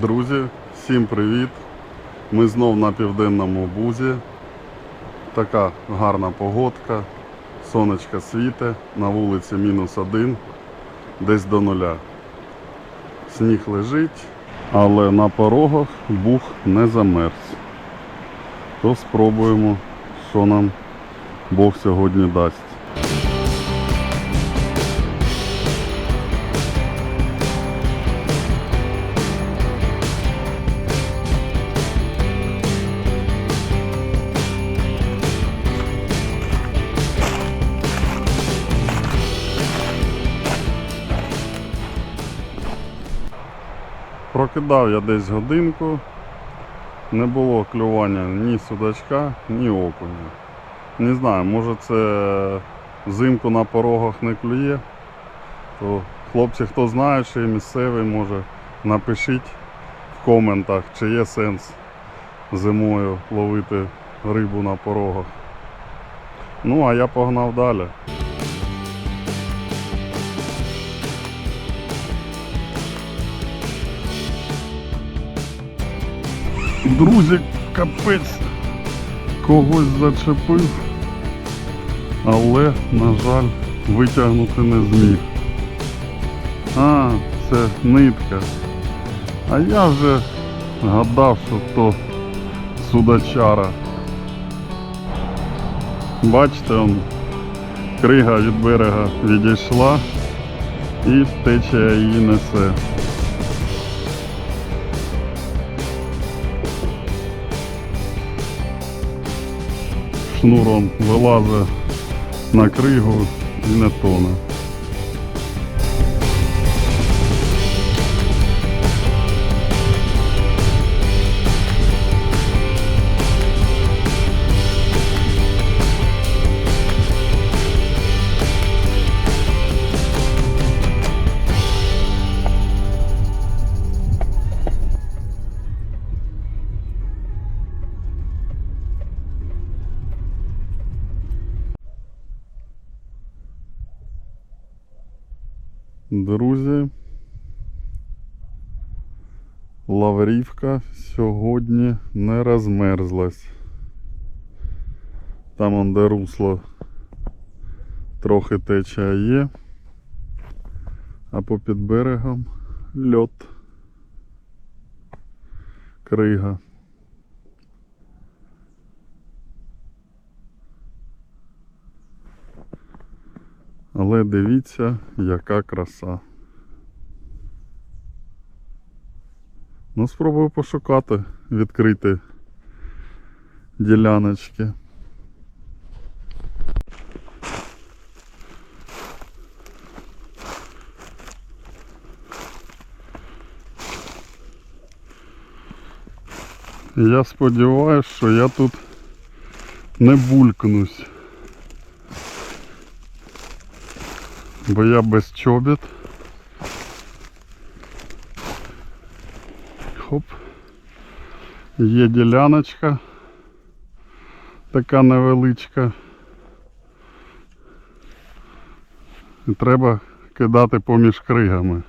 Друзі, всім привіт! Ми знов на південному бузі. Така гарна погодка, сонечко світе, на вулиці мінус один, десь до нуля. Сніг лежить, але на порогах бух не замерз. То спробуємо, що нам Бог сьогодні дасть. Прокидав я десь годинку. Не було клювання ні судачка, ні окуня. Не знаю, може це взимку на порогах не клює. То хлопці, хто знає, чи місцевий, може напишіть в коментах, чи є сенс зимою ловити рибу на порогах. Ну, а я погнав далі. Друзі, капець когось зачепив, але, на жаль, витягнути не зміг. А, це нитка. А я вже гадав, що то судачара. Бачите, он, крига від берега відійшла і течія її несе. Шнуром вилазить на кригу і не тоне. Друзі, Лаврівка сьогодні не розмерзлась. Там он де русло трохи течія є, а попід берегом льот. Крига. Але дивіться, яка краса. Ну, спробую пошукати, відкрити діляночки. Я сподіваюся, що я тут не булькнусь. Бо я без чобіт. Хоп. Є діляночка. Така невеличка. І треба кидати поміж кригами.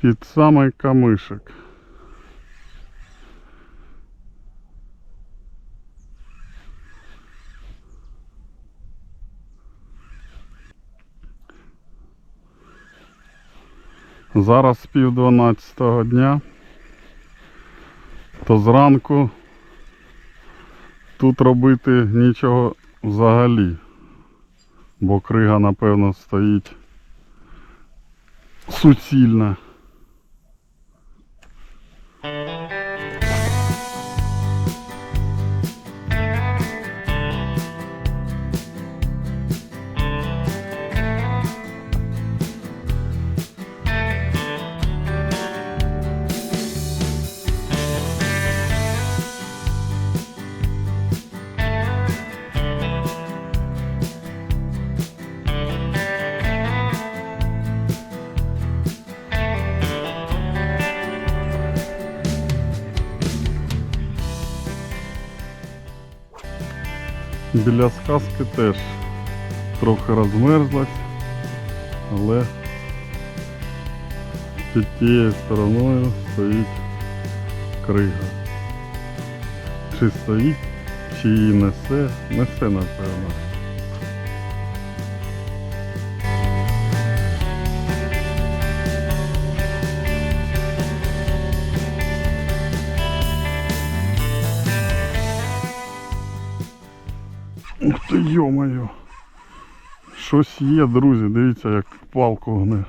Під самий камишик. Зараз пів дванадцятого дня, то зранку тут робити нічого взагалі, бо крига напевно стоїть суцільна. Біля сказки теж трохи розмерзлась, але під тією стороною стоїть крига. Чи стоїть, чи її несе, несе напевно. Йо-моє. Щось є, друзі, дивіться, як палку гне.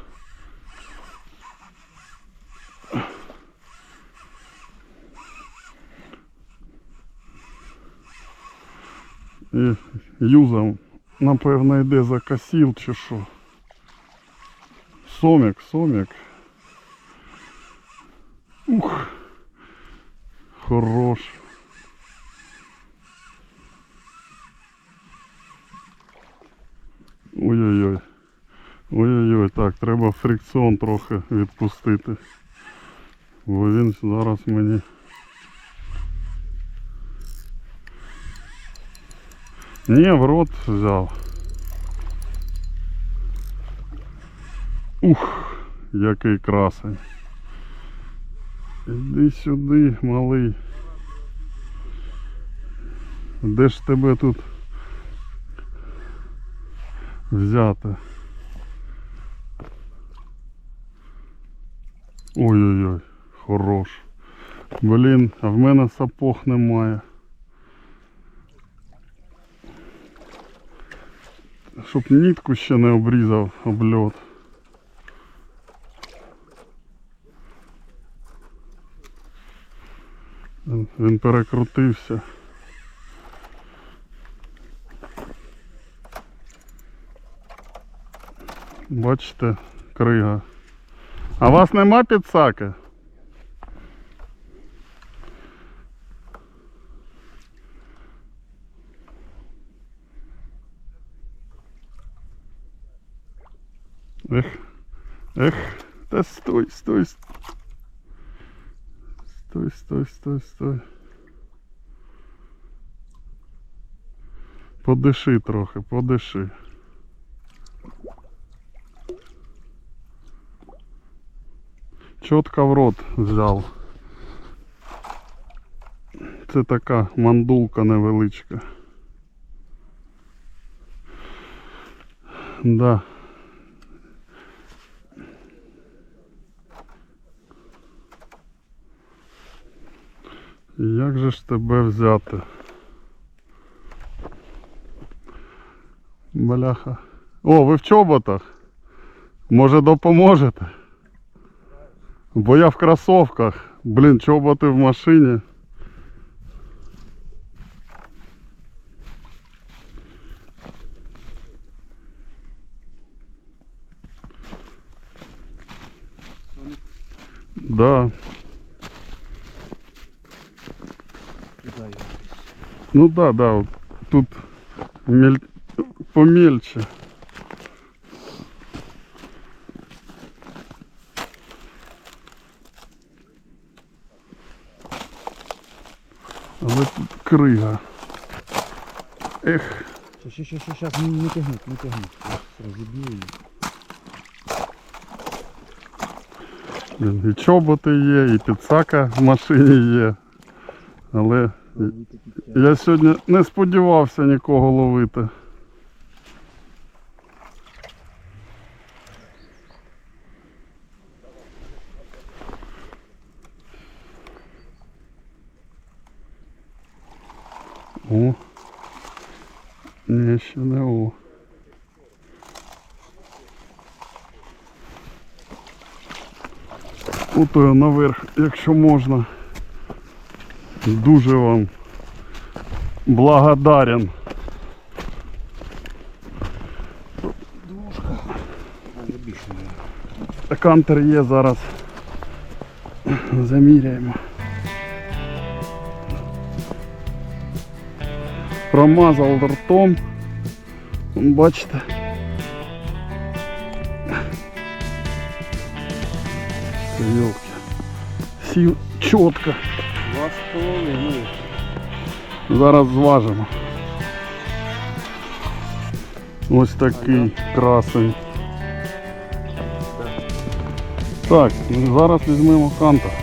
І юзом, напевно, йде за косіл чи що. Сомік, сомік. Ух. Хорош. Ой-ой-ой. Ой-ой-ой, так, треба фрикціон трохи відпустити. Бо він зараз мені. Ні, в рот взяв. Ух, який красень. Іди сюди, малий. Де ж тебе тут взяти? Ой-ой-ой, хорош. Блін, а в мене сапог немає. Щоб нитку ще не обрізав об льот. Він- Він перекрутився. Бачите, крига. А вас нема підсаки? Ех, ех, та стой, стой. Стой, стой, стой, стой. Подиши трохи, подиши. Чітко в рот взяв. Це така мандулка невеличка. Да. Як же ж тебе взяти? Бляха. О, ви в чоботах? Може допоможете? Бо я в кросовках. Блін, чоботи в машині. Да. Ну да, да, тут мель... помельче. Але тут крига. Ех, Ще, ще, ще, ще, ще, не, тягнуть, не тягнуть. Розіб'ю її. і чоботи є, і підсака в машині є. Але я сьогодні не сподівався нікого ловити. О. Ні, ще не о. Ото наверх, якщо можна. Дуже вам благодарен. Не. Кантер є зараз. Заміряємо. Промазав ртом. Вон, Бачите. Йолки. Сів чітко. Два з половиною. Зараз зважимо. Ось такий красень. Так, ну, зараз візьмемо канта.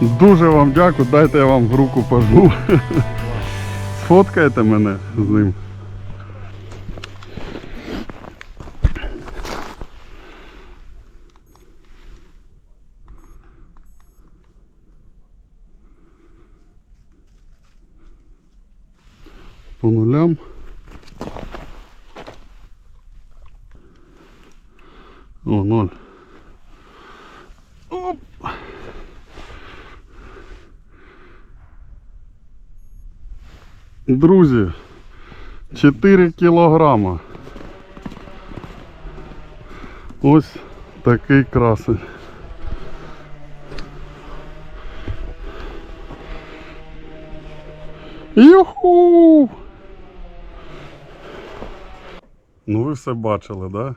Дуже вам дякую, дайте я вам в руку пожму. Сфоткаєте мене з ним. По нулям. О, ноль. Друзі, 4 кілограма. Ось такий красень. Юху! Ну ви все бачили, да?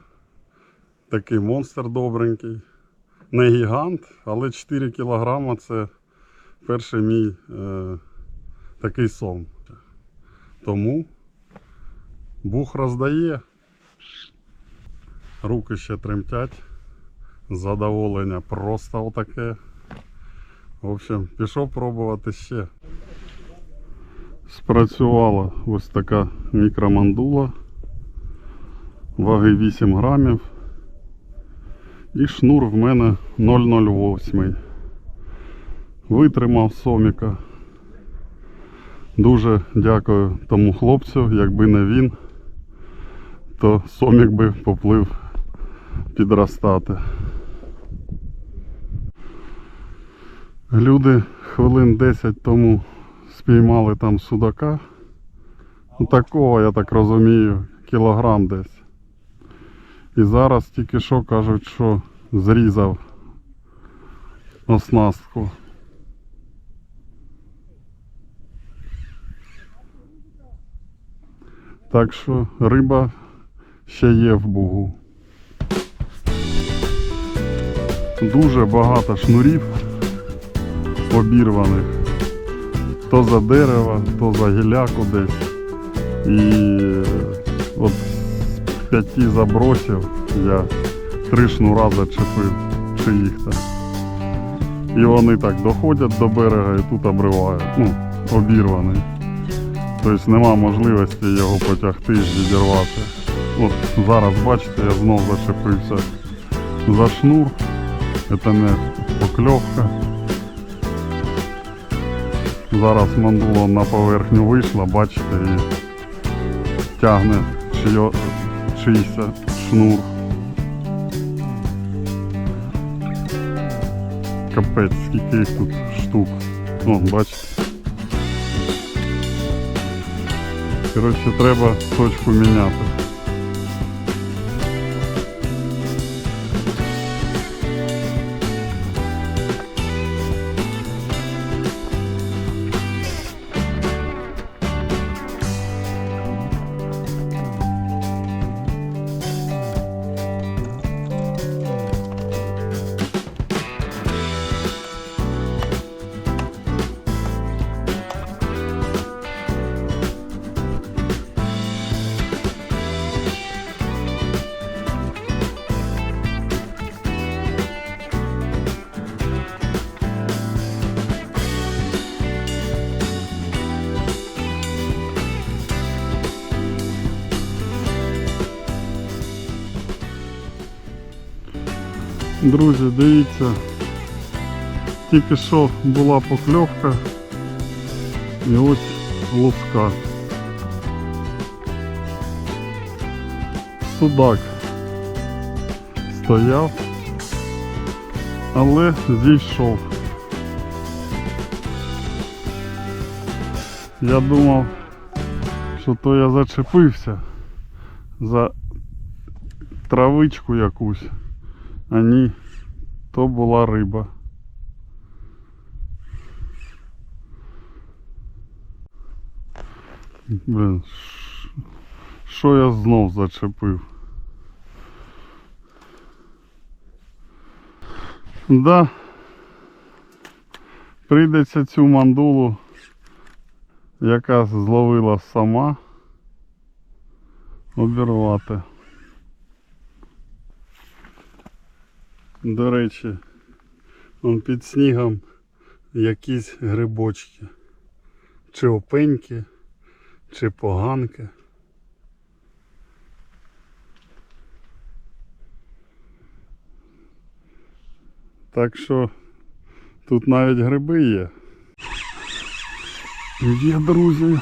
Такий монстр добренький. Не гігант, але 4 кілограма це перший мій е, такий сон. Тому бух роздає. Руки ще тремтять. Задоволення просто отаке. В общем, пішов пробувати ще. Спрацювала ось така мікромандула. Ваги 8 грамів. І шнур в мене 008. Витримав соміка. Дуже дякую тому хлопцю, якби не він, то сомік би поплив підростати. Люди хвилин 10 тому спіймали там судака. Ну, такого, я так розумію, кілограм десь. І зараз тільки що кажуть, що зрізав оснастку. Так що риба ще є в бугу. Дуже багато шнурів обірваних. То за дерево, то за гіляку десь. І от з п'яти забросів я три шнура зачепив чиїх-то. І вони так доходять до берега і тут обривають. Ну, обірваний. Тобто нема можливості його потягти і відірвати. От зараз бачите, я знов зачепився за шнур. Це не покльовка. Зараз мандула на поверхню вийшла, бачите, і тягне чийся шнур. Капець, скільки їх тут штук. Вон, бачите. Коротше, треба точку міняти. Друзі, дивіться, тільки що була покльовка і ось луска. Судак стояв, але зійшов. Я думав, що то я зачепився за травичку якусь. А то була риба. Блін, що я знов зачепив? Да. Прийдеться цю мандулу яка зловила сама обірвати. До речі, он під снігом якісь грибочки. Чи опеньки, чи поганки. Так що тут навіть гриби є. Є, друзі.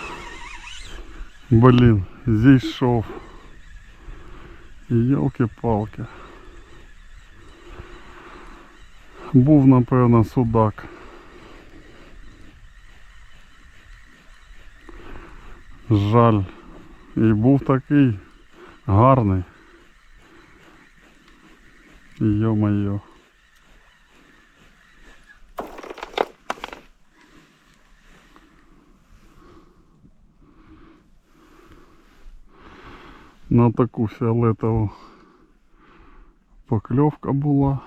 Блін, зійшов. Йолки-палки. Був, напевно, судак. Жаль. І був такий гарний. Йо-моє. На таку фіолетову покльовка була.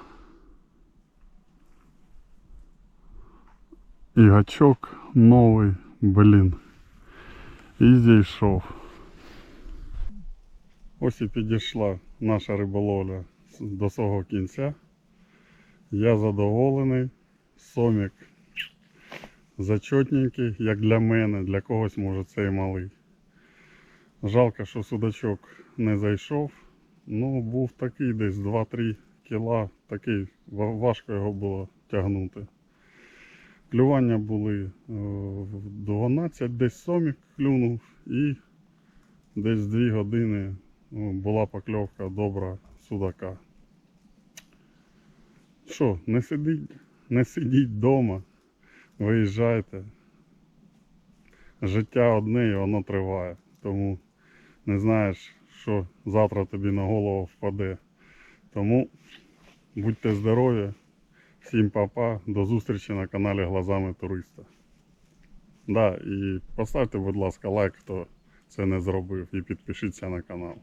І гачок новий, блін. І зійшов. Ось і підійшла наша риболовля до свого кінця. Я задоволений. Сомік зачотненький, як для мене, для когось може це і малий. Жалко, що судачок не зайшов. Ну, був такий десь 2-3 кіла, такий важко його було тягнути. Клювання були е, в 12, десь сомік клюнув і десь 2 години ну, була покльовка добра судака. Що, не сидіть, не сидіть вдома, виїжджайте. Життя одне і воно триває. Тому не знаєш, що завтра тобі на голову впаде. Тому будьте здорові, всім папа, до зустрічі на каналі Глазами Туриста. Да, і поставте, будь ласка, лайк, хто це не зробив, і підпишіться на канал.